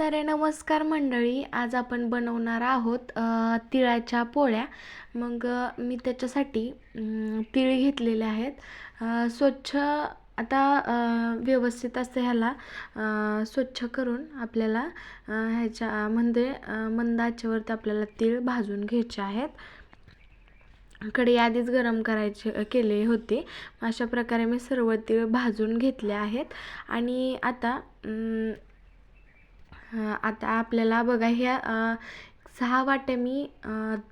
तर नमस्कार मंडळी. आज आपण बनवणार आहोत तिळाच्या पोळ्या. मग मी त्याच्यासाठी तिळ तीळ घेतलेले आहेत. स्वच्छ आता व्यवस्थित असं ह्याला स्वच्छ करून आपल्याला ह्याच्या म्हणजे अ, मंद आचेवरती आपल्याला तीळ भाजून घ्यायचे आहेत. कडे आधीच गरम करायचे केले होते. अशा प्रकारे मी सर्व तीळ भाजून घेतले आहेत. आणि आता आता आपल्याला बघा ह्या सहा वाट्या मी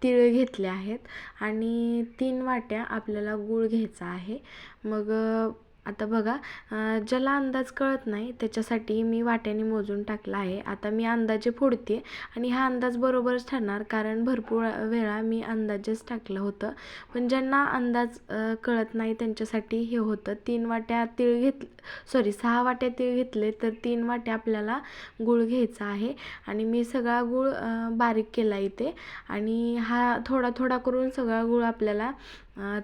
तिळ घेतल्या घेतले आहेत आणि तीन वाट्या आपल्याला गूळ घ्यायचा आहे. मग आता बघा ज्याला अंदाज कळत नाही त्याच्यासाठी मी वाट्याने मोजून टाकला आहे. आता मी अंदाजे फोडते आणि हा अंदाज बरोबरच ठरणार कारण भरपूर वेळा मी अंदाजेच टाकलं होतं. पण ज्यांना अंदाज कळत नाही त्यांच्यासाठी हे होतं. तीन वाट्या तीळ घेत सॉरी सहा वाट्या तीळ घेतले तर तीन वाट्या आपल्याला गूळ घ्यायचा आहे. आणि मी सगळा गूळ बारीक केला इथे. आणि हा थोडा थोडा करून सगळा गूळ आपल्याला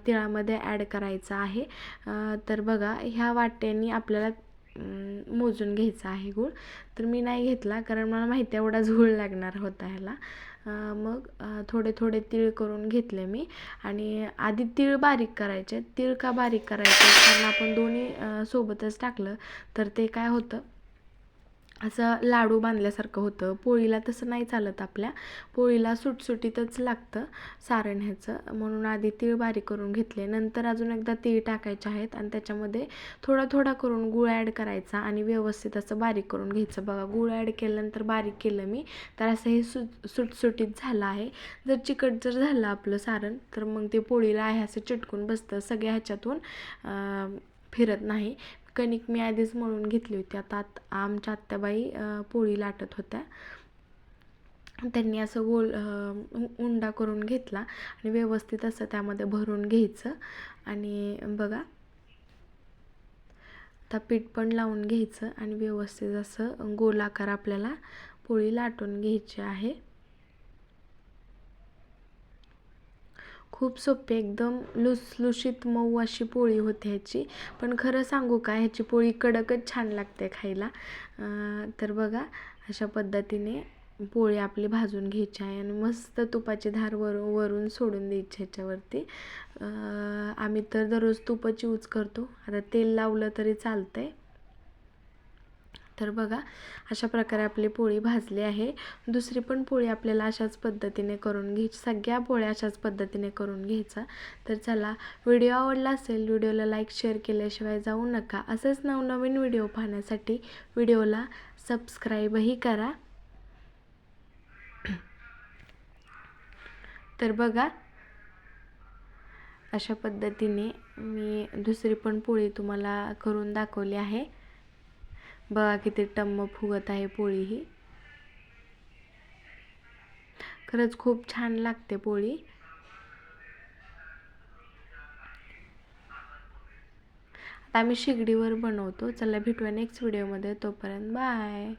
तिळामध्ये ॲड करायचा आहे. तर बघा ह्या वाट्यांनी आपल्याला मोजून घ्यायचा आहे गूळ. तर मी नाही घेतला कारण मला माहिती आहे एवढाच गूळ लागणार होता ह्याला. मग थोडे थोडे तीळ करून घेतले मी. आणि आधी तीळ बारीक करायचे. तीळ का बारीक करायचे? कारण आपण दोन्ही सोबतच टाकलं तर ते काय होतं? असं लाडू बांधल्यासारखं होतं. पोळीला तसं नाही चालत आपल्या. पोळीला सुटसुटीतच लागतं सारण ह्याचं. म्हणून आधी तीळ बारीक करून घेतले. नंतर अजून एकदा तीळ टाकायचे आहेत आणि त्याच्यामध्ये थोडा थोडा करून गुळ ॲड करायचा आणि व्यवस्थित असं बारीक करून घ्यायचं. बघा गुळ ॲड केल्यानंतर बारीक केलं मी तर असं हे सु सुटसुटीत झालं आहे. जर चिकट जर झालं आपलं सारण तर मग ते पोळीला आहे असं चिटकून बसतं. सगळ्या ह्याच्यातून फिरत नाही. कणिक मी आधीच मळून घेतली होती. आता आत आमच्या आत्याबाई पोळी लाटत होत्या. त्यांनी असं गोल उंडा करून घेतला आणि व्यवस्थित असं त्यामध्ये भरून घ्यायचं. आणि बघा आता पीठ पण लावून घ्यायचं आणि व्यवस्थित असं गोलाकार आपल्याला पोळी लाटून घ्यायची आहे. खूप सोपी एकदम लुसलुशीत मऊ अशी पोळी होती ह्याची. पण खरं सांगू का ह्याची पोळी कडकच छान लागते खायला. तर बघा अशा पद्धतीने पोळी आपली भाजून घ्यायची आहे आणि मस्त तुपाची धार वर वरून सोडून द्यायची ह्याच्यावरती. आम्ही तर दररोज तुपच यूज करतो. आता तेल लावलं तरी चालतं आहे तर बघा अशा प्रकारे आपली पोळी भाजली आहे. दुसरी पण पोळी आपल्याला अशाच पद्धतीने करून घ्यायची. सगळ्या पोळ्या अशाच पद्धतीने करून घ्यायचा. तर चला व्हिडिओ आवडला असेल व्हिडिओला लाईक शेअर केल्याशिवाय जाऊ नका. असंच नवनवीन व्हिडिओ पाहण्यासाठी व्हिडिओला सबस्क्राईबही करा. तर बघा अशा पद्धतीने मी दुसरी पण पोळी तुम्हाला करून दाखवली आहे. बघा किती टम्म फुगत आहे पोळी ही. खरंच खूप छान लागते पोळी. आता आम्ही शिगडीवर बनवतो. चला भेटूया नेक्स्ट व्हिडिओमध्ये तोपर्यंत बाय